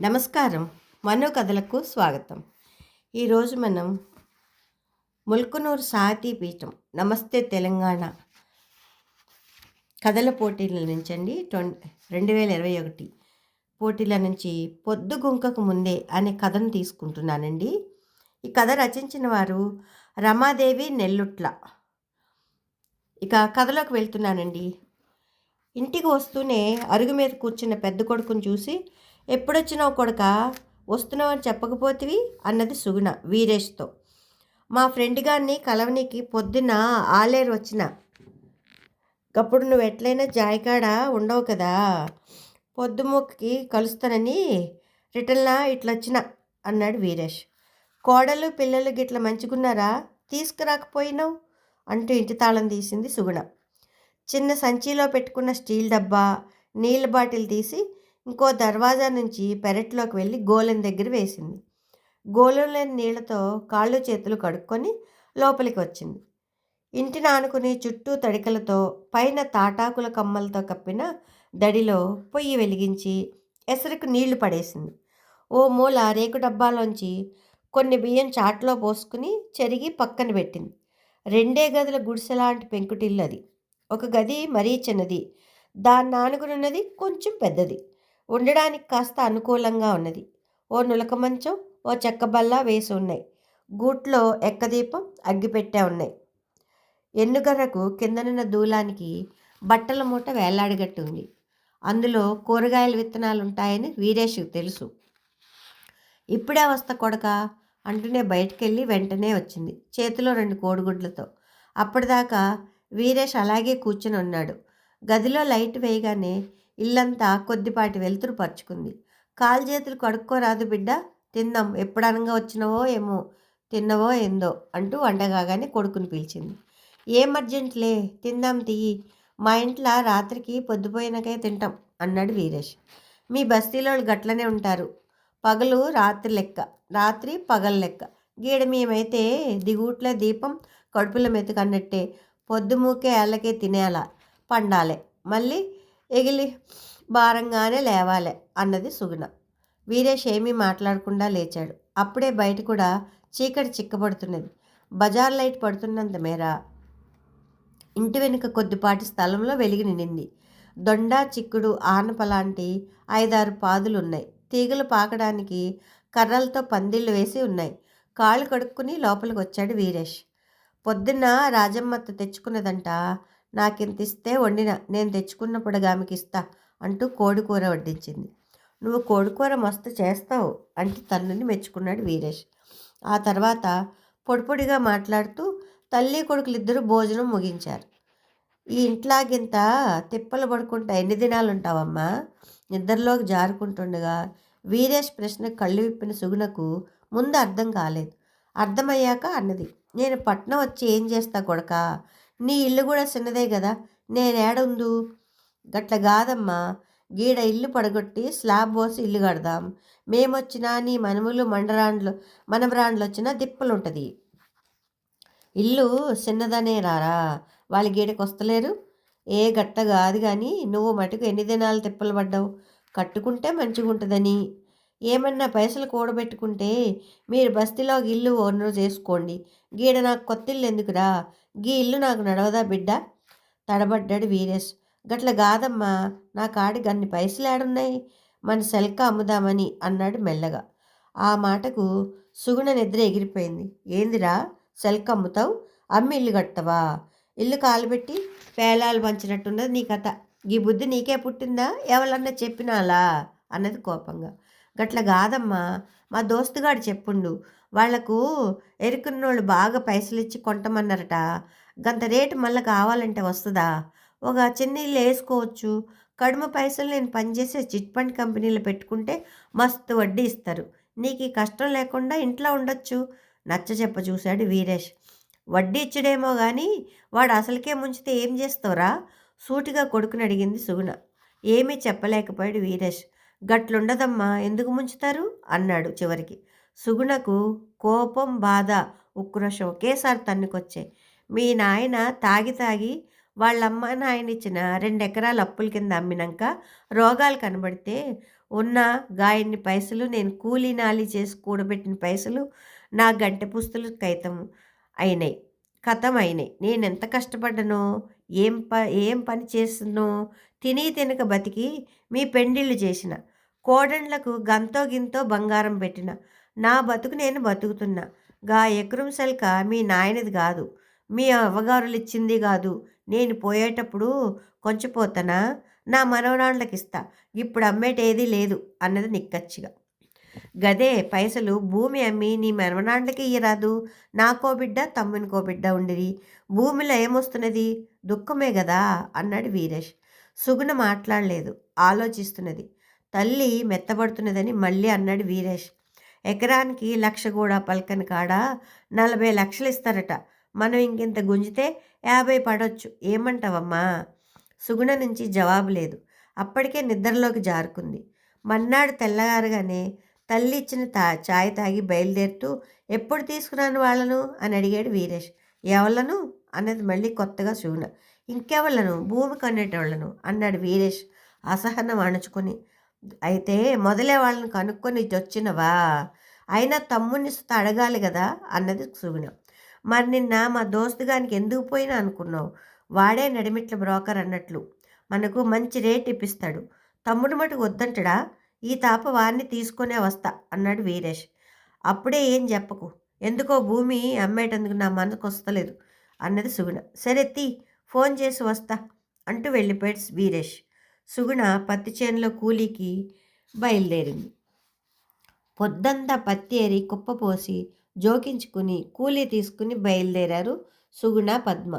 నమస్కారం. మనో కథలకు స్వాగతం ఈరోజు మనం ముల్కునూరు సాహితీ పీఠం నమస్తే తెలంగాణ కథల పోటీల నుంచి అండి రెండు వేల ఇరవై ఒకటి పోటీల నుంచి పొద్దు గుంకకు ముందే అనే కథను తీసుకుంటున్నానండి. ఈ కథ రచించిన వారు రమాదేవి నెల్లుట్ల. ఇక కథలోకి వెళ్తున్నానండి. ఇంటికి వస్తూనే అరుగు మీద కూర్చున్న పెద్ద కొడుకుని చూసి ఎప్పుడొచ్చినావు కొడుక? వస్తున్నావు అని చెప్పకపోతివి? అన్నది సుగుణ వీరేష్తో. మా ఫ్రెండ్ గారిని కలవనికి పొద్దున్న ఆలేరు వచ్చిన. అప్పుడు నువ్వు ఎట్లయినా జాయికాడ ఉండవు కదా. పొద్దుముక్కి కలుస్తానని రిటర్న్లా ఇట్లా వచ్చిన అన్నాడు వీరేష్. కోడలు పిల్లలు గిట్ల మంచిగున్నారా? తీసుకురాకపోయినావు? అంటూ ఇంటి తాళం తీసింది సుగుణ. చిన్న సంచిలో పెట్టుకున్న స్టీల్ డబ్బా నీళ్ళ బాటిల్ తీసి ఇంకో దర్వాజా నుంచి పెరట్లోకి వెళ్ళి గోలెం దగ్గర వేసింది. గోళంలోని నీళ్ళతో కాళ్ళు చేతులు కడుక్కొని లోపలికి వచ్చింది. ఇంటిని ఆనుకుని చుట్టూ తడికలతో పైన తాటాకుల కమ్మలతో కప్పిన దడిలో పొయ్యి వెలిగించి ఎసరుకు నీళ్ళు పడేసింది. ఓ మూల రేకు డబ్బాలోంచి కొన్ని బియ్యం చాట్లో పోసుకుని చెరిగి పక్కన పెట్టింది. రెండే గదుల గుడిసెలాంటి పెంకుటిల్లు అది ఒక గది మరీ చిన్నది. దాన్ని ఆనుకునున్నది కొంచెం పెద్దది. ఉండడానికి కాస్త అనుకూలంగా ఉన్నది. ఓ నులక మంచం ఓ చెక్క బల్ల వేసి ఉన్నాయి. గూట్లో ఎక్కదీపం అగ్గిపెట్టే ఉన్నాయి. ఎన్నుగర్రకు కిందనున్న దూలానికి బట్టల మూట వేలాడగట్టి ఉంది అందులో కూరగాయల విత్తనాలు ఉంటాయని వీరేష్కి తెలుసు. ఇప్పుడే వస్తా కొడక అంటూనే బయటకెళ్ళి వెంటనే వచ్చింది చేతిలో రెండు కోడిగుడ్లతో. అప్పటిదాకా వీరేష్ అలాగే కూర్చుని ఉన్నాడు. గదిలో లైట్ వేయగానే ఇల్లంతా కొద్దిపాటి వెలుతురు పరుచుకుంది. కాలు చేతులు కడుక్కోరాదు బిడ్డ తిందాం ఎప్పుడనగా వచ్చినవో ఏమో తిన్నవో ఏందో అంటూ వండగాగానే కొడుకుని పిలిచింది. ఏం అర్జెంట్లే తిందాం తీయి మా ఇంట్లో రాత్రికి పొద్దుపోయినాకే తింటాం అన్నాడు వీరేష్. మీ బస్తీలో గట్లనే ఉంటారు పగలు రాత్రి లెక్క. రాత్రి పగల లెక్క. గీడ మేమైతే దిగుట్ల దీపం కడుపుల మెతుకన్నట్టే పొద్దుమూకే ఏళ్ళకే తినేలా పండాలే. మళ్ళీ ఎగిలి భారంగానే లేవాలే అన్నది సుగుణ. వీరేష్ ఏమీ మాట్లాడకుండా లేచాడు. అప్పుడే బయట కూడా చీకటి చిక్కబడుతున్నది. బజార్ లైట్ పడుతున్నంత మేర ఇంటి వెనుక కొద్దిపాటి స్థలంలో వెలిగి నిండింది. దొండ చిక్కుడు ఆనప లాంటి ఐదారు పాదులు ఉన్నాయి తీగలు పాకడానికి కర్రలతో పందిళ్ళు వేసి ఉన్నాయి. కాళ్ళు కడుక్కుని లోపలికి వచ్చాడు వీరేష్. పొద్దున్న రాజమ్మత్త తెచ్చుకున్నదంట. నాకింత ఇస్తే వండిన. నేను తెచ్చుకున్నప్పుడు ఆమెకి ఇస్తా అంటూ కోడికూర వడ్డించింది. నువ్వు కోడికూర మస్తు చేస్తావు అంటే తన్నుని మెచ్చుకున్నాడు వీరేష్. ఆ తర్వాత పొడిపొడిగా మాట్లాడుతూ తల్లి కొడుకులు ఇద్దరు భోజనం ముగించారు. ఈ ఇంట్లాగింత తిప్పలు పడుకుంటా ఎన్ని దినాలు ఉంటావమ్మా నిద్రలోకి జారుకుంటుండగా వీరేష్ ప్రశ్న కళ్ళు విప్పిన సుగుణకు ముందు అర్థం కాలేదు. అర్థమయ్యాక అన్నది నేను పట్నం వచ్చి ఏం చేస్తా కొడక? నీ ఇల్లు కూడా చిన్నదే కదా? నేనేడుందు గట్ల కాదమ్మా. గీడ ఇల్లు పడగొట్టి స్లాబ్ పోసి ఇల్లు కడదాం. మేమొచ్చినా నీ మనుములు మండరాండ్లు మనమరాండ్లు వచ్చినా దిప్పలుంటుంది. ఇల్లు చిన్నదనే రారా? వాళ్ళ గీడకి వస్తలేరు ఏ గట్ట కాదు కానీ నువ్వు మటుకు ఎన్ని దినాలు తిప్పలు పడ్డావు? కట్టుకుంటే మంచిగుంటుందని. ఏమన్నా పైసలు కూడబెట్టుకుంటే మీరు బస్తీలో ఇల్లు ఓనరు చేసుకోండి. గీడ నాకు కొత్త ఇల్లు ఎందుకురా గీ ఇల్లు నాకు నడవదా బిడ్డ? తడబడ్డాడు వీరేష్. గట్ల కాదమ్మా నా కాడికి అన్ని పైసలు ఏడున్నాయి? మన సెల్క అమ్ముదామని అన్నాడు మెల్లగా. ఆ మాటకు సుగుణ నిద్ర ఎగిరిపోయింది. ఏందిరా? సెల్క అమ్ముతావు? అమ్మి ఇల్లు కట్టవా? ఇల్లు కాలుబెట్టి పేలాలు పంచినట్టున్నది నీ కథ. ఈ బుద్ధి నీకే పుట్టిందా? ఎవరన్నా చెప్పినాలా? అన్నది కోపంగా. గట్ల కాదమ్మా మా దోస్తుగాడు చెప్పుండు. వాళ్ళకు ఎరుకున్నోళ్ళు బాగా పైసలు ఇచ్చి కొంటమన్నారట. గంత రేటు మళ్ళీ కావాలంటే వస్తుందా? ఒక చిన్న ఇల్లు వేసుకోవచ్చు. కడుమ పైసలు నేను పనిచేసే చిట్ ఫండ్ కంపెనీలో పెట్టుకుంటే మస్తు వడ్డీ ఇస్తారు. నీకు ఈ కష్టం లేకుండా ఇంట్లో ఉండొచ్చు. నచ్చ చెప్ప చూశాడు వీరేష్. వడ్డీ ఇచ్చడేమో కానీ వాడు అసలుకే ముంచితే ఏం చేస్తావురా? సూటిగా కొడుకుని అడిగింది సుగుణ. ఏమీ చెప్పలేకపోయాడు వీరేష్. గట్లుండదమ్మా ఎందుకు ముంచుతారు? అన్నాడు చివరికి. సుగుణకు కోపం బాధ ఉక్రోషం ఒకేసారి తన్నుకొచ్చాయి మీ నాయన తాగి తాగి వాళ్ళమ్మ నాయన ఇచ్చిన రెండు ఎకరాల అప్పుల కింద అమ్మినాక రోగాలు కనబడితే ఉన్న గాయన్ని పైసలు నేను కూలీ నాలి చేసి కూడబెట్టిన పైసలు నా గంటె పుస్తలు కైతం అయినాయి. కథం అయినాయి నేను ఎంత కష్టపడ్డనో ఏం ప ఏం పని చేస్తున్నో తిని తినక బతికి మీ పెండిళ్ళు చేసిన. కోడండ్లకు గంతో గింతో బంగారం పెట్టిన. నా బతుకు నేను బతుకుతున్నా. గా ఎకరం సెల్క మీ నాయనది కాదు. మీ అవ్వగారులు ఇచ్చింది కాదు. నేను పోయేటప్పుడు కొంచెపోతానా? నా మనవరాళ్ళకి ఇస్తా ఇప్పుడు అమ్మేటేది లేదు అన్నది నిక్కచ్చిగా. గదే పైసలు భూమి అమ్మి నీ మనవనాళ్ళకి ఇయ్యరాదు. నాకో బిడ్డ తమ్మునికో బిడ్డ ఉండిరి. భూమిలో ఏమొస్తున్నది? దుఃఖమే కదా అన్నాడు వీరేష్. సుగుణ మాట్లాడలేదు ఆలోచిస్తున్నది. తల్లి మెత్తబడుతున్నదని మళ్ళీ అన్నాడు వీరేష్. ఎకరానికి లక్ష కూడా పలకని కాడ నలభై లక్షలు ఇస్తారట. మనం ఇంకింత గుంజితే యాభై పడవచ్చు ఏమంటావమ్మా? సుగుణ నుంచి జవాబు లేదు. అప్పటికే నిద్రలోకి జారుకుంది. మన్నాడు తెల్లగారుగానే తల్లి ఇచ్చిన తా చాయ్ తాగి బయలుదేరుతూ ఎప్పుడు తీసుకురాను వాళ్ళను? అని అడిగాడు వీరేష్. ఎవళ్ళను? అన్నది మళ్ళీ కొత్తగా సుగుణ ఇంకెవళ్ళను? భూమి కొనేటోళ్ళను అన్నాడు వీరేష్ అసహనం అణుచుకొని. అయితే మొదలే వాళ్ళని కనుక్కొని వచ్చినవా అయినా తమ్ముడిని అడగాలి కదా అన్నది సుగుణ మరి నిన్న మా దోస్తుగానికి ఎందుకు పోయినా అనుకున్నావు? వాడే నడిమిట్ల బ్రోకర్ అన్నట్లు. మనకు మంచి రేట్ ఇప్పిస్తాడు. తమ్ముడు మటుకు వద్దంటడా? ఈ తాప వారిని తీసుకునే వస్తా అన్నాడు వీరేష్. అప్పుడే ఏం చెప్పకు. ఎందుకో భూమి అమ్మేటందుకు నా మనకు వస్తలేదు అన్నది సుగుణ. సరే తీ ఫోన్ చేసి వస్తా అంటూ వెళ్ళిపోయాడు వీరేష్. సుగుణ పత్తి చేనులో కూలీకి బయలుదేరింది. పొద్దంతా పత్తి ఏరి కుప్పపోసి జోకించుకుని కూలీ తీసుకుని బయలుదేరారు సుగుణ పద్మ.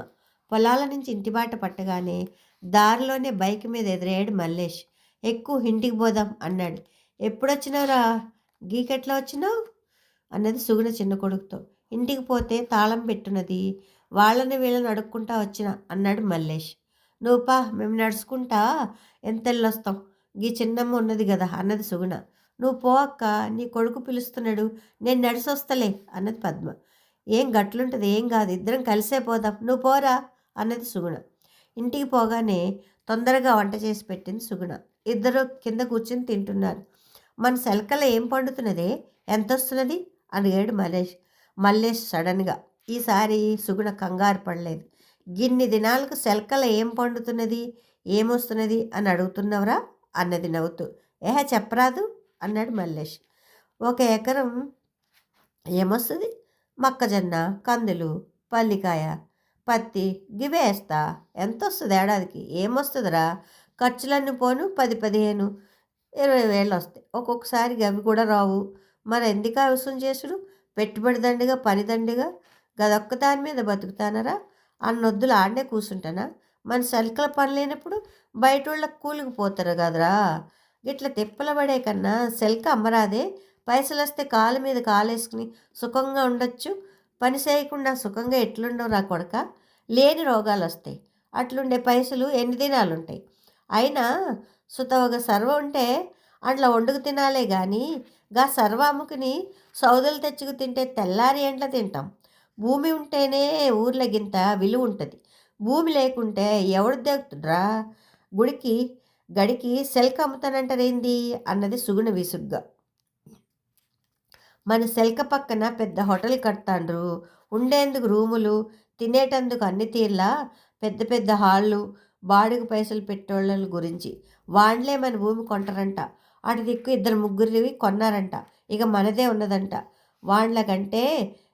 పొలాల నుంచి ఇంటిబాట పట్టగానే దారిలోనే బైక్ మీద ఎదురయ్యాడు మల్లేష్. ఎక్కువ ఇంటికి పోదాం అన్నాడు. ఎప్పుడొచ్చినావురా? గీకెట్లా వచ్చినావు? అన్నది సుగుణ చిన్న కొడుకుతో. ఇంటికి పోతే తాళం పెట్టున్నది వాళ్ళని వీళ్ళని అడుక్కుంటా వచ్చిన అన్నాడు మల్లేష్. నువ్వుపా మేము నడుచుకుంటా ఎంతెళ్ళొస్తాం? గీ చిన్నమ్మ ఉన్నది కదా అన్నది సుగుణ. నువ్వు పో అక్క నీ కొడుకు పిలుస్తున్నాడు నేను నడిసొస్తలే అన్నది పద్మ. ఏం గట్లుంటుంది ఏం కాదు ఇద్దరం కలిసే పోదాం నువ్వు పోరా అన్నది సుగుణ. ఇంటికి పోగానే తొందరగా వంట చేసి పెట్టింది సుగుణ. ఇద్దరు కింద కూర్చుని తింటున్నారు. మన సెలకల ఏం పండుతున్నదే? ఎంత వస్తున్నది అడిగాడు మల్లేష్ మల్లేష్ సడన్గా. ఈసారి సుగుణ కంగారు పడలేదు. గిన్ని దినాలకు సెల్కల ఏం పండుతున్నది? ఏమొస్తున్నది? అని అడుగుతున్నవరా? అన్నది నవ్వుతూ. ఏహ చెప్పరాదు? అన్నాడు మల్లేష్. ఒక ఎకరం ఏమొస్తుంది? మొక్కజొన్న కందులు పల్లికాయ పత్తి గివేస్తా వేస్తా. ఎంత వస్తుంది ఏడాదికి? ఏమొస్తుందిరా? ఖర్చులన్నీ పోను పది పదిహేను ఇరవై వేలు వస్తాయి. ఒక్కొక్కసారి అవి కూడా రావు. మరి ఎందుకు అవసరం చేసుడు? పెట్టుబడి దండిగా పని దండిగా గదొక్క దాని మీద బతుకుతానరా? అన్నొద్దులు ఆడనే కూర్చుంటానా మన సరుకుల పని లేనప్పుడు బయట వాళ్ళకి కూలికి పోతారు కదరా? ఇట్లా తిప్పల పడే కన్నా సెల్క అమ్మరాదే. పైసలు వస్తే కాలు మీద కాలేసుకుని సుఖంగా ఉండొచ్చు. పని చేయకుండా సుఖంగా ఎట్లుండవు రా కొడక? లేని రోగాలు వస్తాయి అట్లుండే పైసలు ఎన్ని దినాలు ఉంటాయి అయినా సుత ఒక సర్వ ఉంటే అట్లా వండుకు తినాలే కానీ గా సర్వ అమ్ముకుని సౌదలు తెచ్చుకు తింటే తెల్లారి ఎంట్ల తింటాం. భూమి ఉంటేనే ఊర్లో గింత విలువ ఉంటుంది. భూమి లేకుంటే ఎవడు దేగుతుండ్రా గుడికి గడికి సెల్క అమ్ముతానంటారేంది? అన్నది సుగుణ విసుగ్గా. మన సెల్క పక్కన పెద్ద హోటల్ కడతాండ్రు. ఉండేందుకు రూములు తినేటందుకు అన్ని తీర్లా పెద్ద పెద్ద హాళ్ళు బాడుగు పైసలు పెట్టేళ్ళ గురించి. వాళ్ళే మన భూమి కొంటారంట. అటు దిక్కు ఇద్దరు ముగ్గురివి కొన్నారంట. ఇక మనదే ఉన్నదంట. వాళ్ళకంటే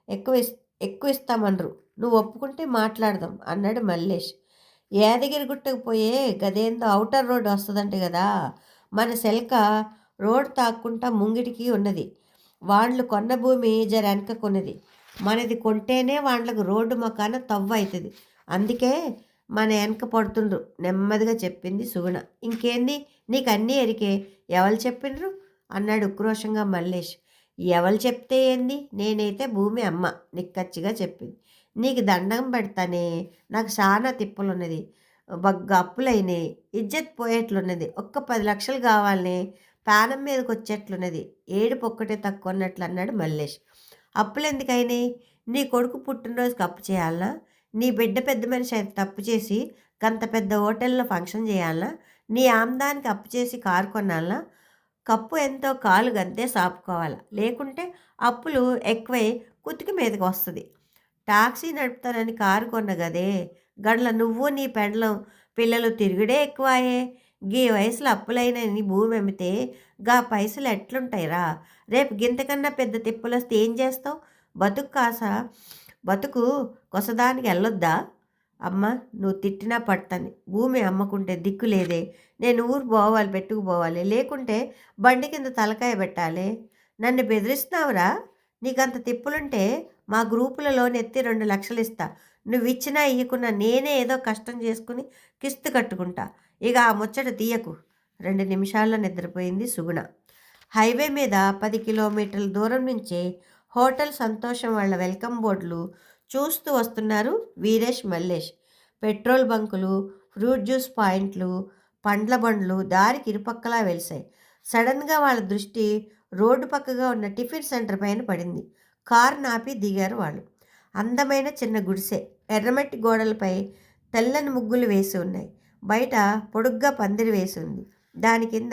ఎక్కువ ఎక్కువ ఇస్తామనరు. నువ్వు ఒప్పుకుంటే మాట్లాడదాం అన్నాడు మల్లేష్. యాదగిరి గుట్టకు పోయే గదేందో అవుటర్ రోడ్ వస్తుందంట కదా మన సెల్క రోడ్ తాక్కుంటా ముంగిటికి ఉన్నది. వాళ్ళు కొన్న భూమి జర వెనక కొన్నది. మనది కొంటేనే వాళ్ళకు రోడ్డు మకాన తవ్వ అవుతుంది అందుకే మన వెనక పడుతుండ్రు. నెమ్మదిగా చెప్పింది సుగుణ. ఇంకేంది? నీకు అన్నీ ఎరికే. ఎవరు చెప్పిండ్రు అన్నాడు ఉక్రోషంగా మల్లేష్. ఎవరు చెప్తే ఏంది? నేనైతే భూమి అమ్మ నిక్కచ్చిగా చెప్పింది. నీకు దండం పెడతానే. నాకు చాలా తిప్పలున్నది. బగ్గ అప్పులైనాయి ఇజ్జత్ పోయేట్లున్నది. ఒక్క పది లక్షలు కావాలనే. ప్రాణం మీదకి వచ్చేట్లున్నది ఏడుపు ఒక్కటే తక్కువ అన్నట్లు అన్నాడు మల్లేష్. అప్పులు ఎందుకైనాయి నీ కొడుకు పుట్టినరోజుకి అప్పు చేయాలనా? నీ బిడ్డ పెద్ద మనిషి అయితే తప్పు చేసి గంత పెద్ద హోటల్లో ఫంక్షన్ చేయాలా నీ ఆమ్దానికి అప్పు చేసి కారు కొనాలా కప్పు ఎంతో కాలు గంతే సాపుకోవాలా? లేకుంటే అప్పులు ఎక్కువై కుతికి మీదకి వస్తుంది. టాక్సీ నడుపుతానని కారు కొన్న గదే గండ్ల నువ్వు నీ పెండ్లం పిల్లలు తిరుగుడే ఎక్కువాయే. గీ వయసులో అప్పులైన నీ భూమి అమ్మితే గా పైసలు ఎట్లుంటాయిరా? రేపు గింతకన్నా పెద్ద తిప్పులు వస్తే ఏం చేస్తావు? బతుకు కాసా? బతుకు కొసదానికి వెళ్ళొద్దా? అమ్మ నువ్వు తిట్టినా పడతాను. భూమి అమ్మకుంటే దిక్కు లేదే. నేను ఊరు పోవాలి పెట్టుకుపోవాలి లేకుంటే బండి కింద తలకాయ పెట్టాలి. నన్ను బెదిరిస్తున్నావురా? నీకంత తిప్పులుంటే మా గ్రూపులలో నెత్తి రెండు లక్షలు ఇస్తా. నువ్వు ఇచ్చినా ఇయ్యకున్నా నేనే ఏదో కష్టం చేసుకుని కిస్తు కట్టుకుంటా. ఇక ఆ ముచ్చట తీయకు. రెండు నిమిషాల్లో నిద్రపోయింది సుగుణ. హైవే మీద పది కిలోమీటర్ల దూరం నుంచే హోటల్ సంతోషం వాళ్ళ వెల్కమ్ బోర్డులు చూస్తూ వస్తున్నారు వీరేష్ మల్లేష్. పెట్రోల్ బంకులు ఫ్రూట్ జ్యూస్ పాయింట్లు పండ్ల బండ్లు దారికి ఇరుపక్కలా వెలిసాయి సడన్గా వాళ్ళ దృష్టి రోడ్డు పక్కగా ఉన్న టిఫిన్ సెంటర్ పైన పడింది. కారు నాపి దిగారు వాళ్ళు. అందమైన చిన్న గుడిసె. ఎర్రమట్టి గోడలపై తెల్లని ముగ్గులు వేసి ఉన్నాయి. బయట పొడుగ్గా పందిరి వేసి ఉంది. దాని కింద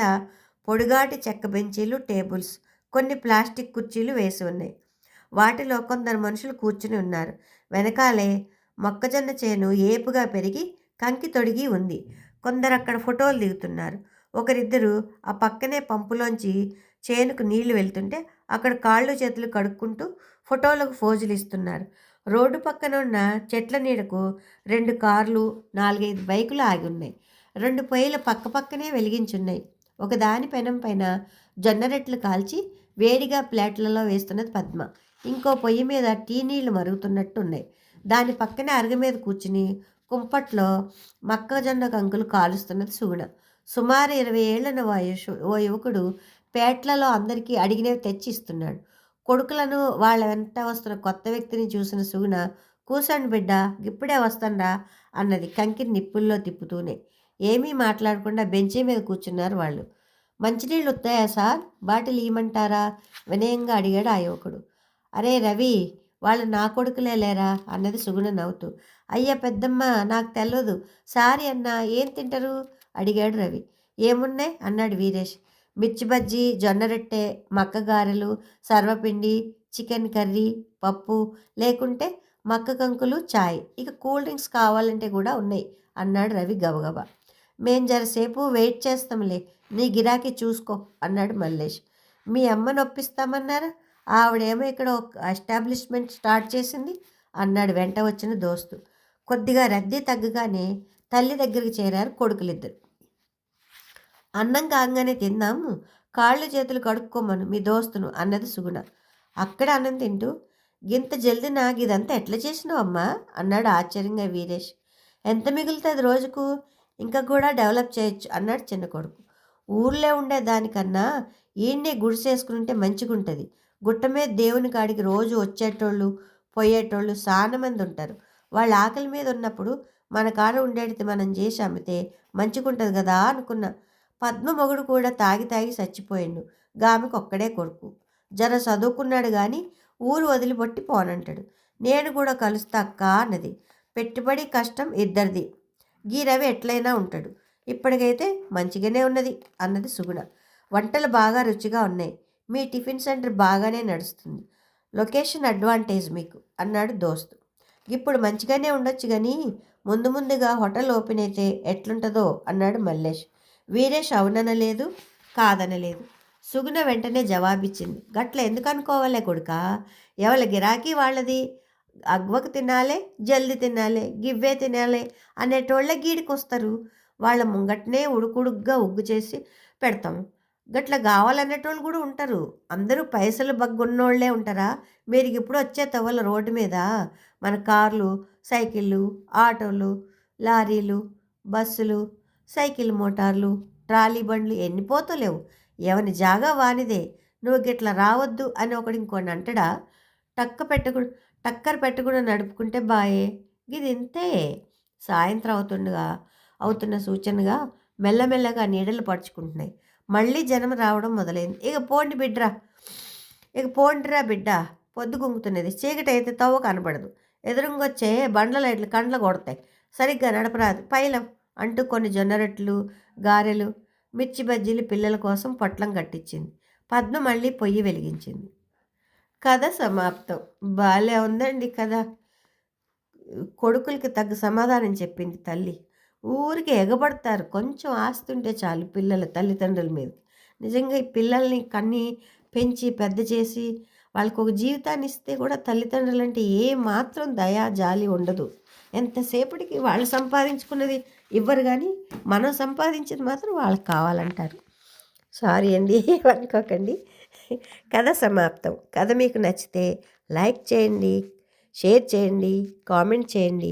పొడుగాటి చెక్క బెంచీలు టేబుల్స్ కొన్ని ప్లాస్టిక్ కుర్చీలు వేసి ఉన్నాయి. వాటిలో కొందరు మనుషులు కూర్చుని ఉన్నారు. వెనకాలే మొక్కజొన్న చేను ఏపుగా పెరిగి కంకి తొడిగి ఉంది. కొందరు అక్కడ ఫోటోలు దిగుతున్నారు. ఒకరిద్దరు ఆ పక్కనే పంపులోంచి చేనుకు నీళ్ళు వెళ్తుంటే అక్కడ కాళ్ళు చేతులు కడుక్కుంటూ ఫోటోలకు ఫోజులు ఇస్తున్నారు. రోడ్డు పక్కన ఉన్న చెట్ల నీడకు రెండు కార్లు నాలుగైదు బైకులు ఆగి ఉన్నాయి. రెండు పొయ్యిలు పక్క పక్కనే వెలిగించున్నాయి. ఒక దాని పెనం పైన జొన్నరెట్లు కాల్చి వేడిగా ప్లేట్లలో వేస్తున్నది పద్మ. ఇంకో పొయ్యి మీద టీ నీళ్ళు మరుగుతున్నట్టు ఉన్నాయి దాని పక్కనే అరుగు మీద కూర్చుని కుంపట్లో మక్కజొన్న కంకులు కాలుస్తున్నది సుగుణ. సుమారు ఇరవై ఏళ్ళన వయసు ఓ యువకుడు పేట్లలో అందరికీ అడిగినవి తెచ్చి ఇస్తున్నాడు కొడుకులను వాళ్ళ వెంట వస్తున్న కొత్త వ్యక్తిని చూసిన సుగుణ కూసండి బిడ్డ ఇప్పుడే వస్తానరా అన్నది కంకిని నిప్పుల్లో తిప్పుతూనే. ఏమీ మాట్లాడకుండా బెంచీ మీద కూర్చున్నారు వాళ్ళు. మంచినీళ్ళు వస్తాయా సార్? బాటిల్ ఇవ్వమంటారా వినయంగా అడిగాడు ఆ యువకుడు. అరే రవి వాళ్ళు నా కొడుకులే లేరా? అన్నది సుగుణ నవ్వుతూ. అయ్యా పెద్దమ్మ నాకు తెలియదు సారీ అన్న ఏం తింటారు? అడిగాడు రవి. ఏమున్నాయి? అన్నాడు వీరేష్. మిర్చి బజ్జీ జొన్న రొట్టె మక్క గారెలు సర్వపిండి చికెన్ కర్రీ పప్పు లేకుంటే మక్క కంకులు చాయ్. ఇక కూల్ డ్రింక్స్ కావాలంటే కూడా ఉన్నాయి అన్నాడు రవి గబగబా. మేం జరసేపు వెయిట్ చేస్తాంలే నీ గిరాకీ చూసుకో అన్నాడు మల్లేష్. మీ అమ్మ నొప్పిస్తామన్నారా ఆవిడేమో ఇక్కడ ఒక ఎస్టాబ్లిష్మెంట్ స్టార్ట్ చేసింది. అన్నాడు వెంట వచ్చిన దోస్తు. కొద్దిగా రద్దీ తగ్గగానే తల్లి దగ్గరికి చేరారు కొడుకులిద్దరు. అన్నం కాగానే తిందాము కాళ్ళు చేతులు కడుక్కోమను మీ దోస్తును అన్నది సుగుణ. అక్కడ అన్నం తింటూ గింత జల్ది నాకు ఇదంతా ఎట్లా చేసినావు అమ్మా? అన్నాడు ఆశ్చర్యంగా వీరేష్. ఎంత మిగులుతుంది రోజుకు? ఇంకా కూడా డెవలప్ చేయొచ్చు అన్నాడు చిన్న కొడుకు. ఊర్లో ఉండే దానికన్నా ఈయన్నే గుడిసేసుకుంటే మంచిగుంటుంది. గుట్ట మీద దేవుని కాడికి రోజు వచ్చేటోళ్ళు పోయేటోళ్ళు చాలా మంది ఉంటారు. వాళ్ళ ఆకలి మీద ఉన్నప్పుడు మన కాడ ఉండేటిది మనం చేసి అమ్మితే మంచిగుంటుంది కదా అనుకున్నా. పద్మ మొగుడు కూడా తాగి తాగి చచ్చిపోయిండు. గామికి ఒక్కడే కొడుకు. జర చదువుకున్నాడు కానీ ఊరు వదిలిపెట్టి పోనంటాడు. నేను కూడా కలుస్తా అక్క అన్నది. పెట్టుబడి కష్టం ఇద్దరిది. గీ రవి ఎట్లయినా ఉంటాడు. ఇప్పటికైతే మంచిగానే ఉన్నది అన్నది సుగుణ. వంటలు బాగా రుచిగా ఉన్నాయి. మీ టిఫిన్ సెంటర్ బాగానే నడుస్తుంది. లొకేషన్ అడ్వాంటేజ్ మీకు అన్నాడు దోస్తు. ఇప్పుడు మంచిగానే ఉండొచ్చు కానీ ముందు ముందుగా హోటల్ ఓపెన్ అయితే ఎట్లుంటుందో అన్నాడు మల్లేష్. వీరేష్ అవుననలేదు కాదనలేదు. సుగుణ వెంటనే జవాబిచ్చింది. గట్ల ఎందుకు అనుకోవాలే కొడుక? ఎవరి గిరాకీ వాళ్ళది? అగ్వకు తినాలే జల్ది తినాలే గివ్వే తినాలే అనేటోళ్ళ గీడికి వస్తారు వాళ్ళ ముంగట్నే ఉడుకుడుగ్గా ఉగ్గు చేసి పెడతాం గట్ల కావాలనేటోళ్ళు కూడా ఉంటారు. అందరూ పైసలు బగ్గున్నోళ్ళే ఉంటారా? మీరు ఇప్పుడు వచ్చే తవ్వల రోడ్డు మీద మన కార్లు సైకిళ్ళు ఆటోలు లారీలు బస్సులు సైకిల్ మోటార్లు ట్రాలీ బండ్లు ఎన్ని పోతలేవు ఎవని జాగా వానిదే. నువ్వు గిట్ల రావద్దు అని ఒకడు ఇంకోటి అంటడా? టక్క పెట్టకుండా టక్కర్ పెట్టకుండా నడుపుకుంటే బాయే. ఇది ఇంతే సాయంత్రం అవుతుండగా అవుతున్న సూచనగా మెల్లమెల్లగా నీడలు పడుచుకుంటున్నాయి. మళ్ళీ జనం రావడం మొదలైంది. ఇక పోండి బిడ్డరా ఇక పోండిరా బిడ్డ. పొద్దు గుంగుతున్నది చీకటి అయితే తవ్వ కనపడదు ఎదురుంగొచ్చే బండ్ల లైట్లు కండ్ల కొడతాయి. సరిగ్గా నడపరాదు. పైలం అంటూ కొన్ని జొన్నరొట్లు గారెలు మిర్చి బజ్జీలు పిల్లల కోసం పొట్లం కట్టించింది. పద్మ మళ్ళీ పొయ్యి వెలిగించింది. కథ సమాప్తం. బాలే ఉందండి కథ. కొడుకులకి తగ్గ సమాధానం చెప్పింది తల్లి. ఊరికి ఎగబడతారు. కొంచెం ఆస్తుంటే చాలు పిల్లల తల్లిదండ్రుల మీద. నిజంగా ఈ పిల్లల్ని కన్ని పెంచి పెద్ద చేసి వాళ్ళకు ఒక జీవితాన్ని ఇస్తే కూడా తల్లిదండ్రులు అంటే ఏ మాత్రం దయా జాలి ఉండదు. ఎంతసేపటికి వాళ్ళు సంపాదించుకున్నది ఇవ్వరు కానీ మనం సంపాదించేది మాత్రం వాళ్ళకి కావాలంటారు. సారీ అండి అనుకోకండి. కథ సమాప్తం. కథ మీకు నచ్చితే లైక్ చేయండి షేర్ చేయండి కామెంట్ చేయండి.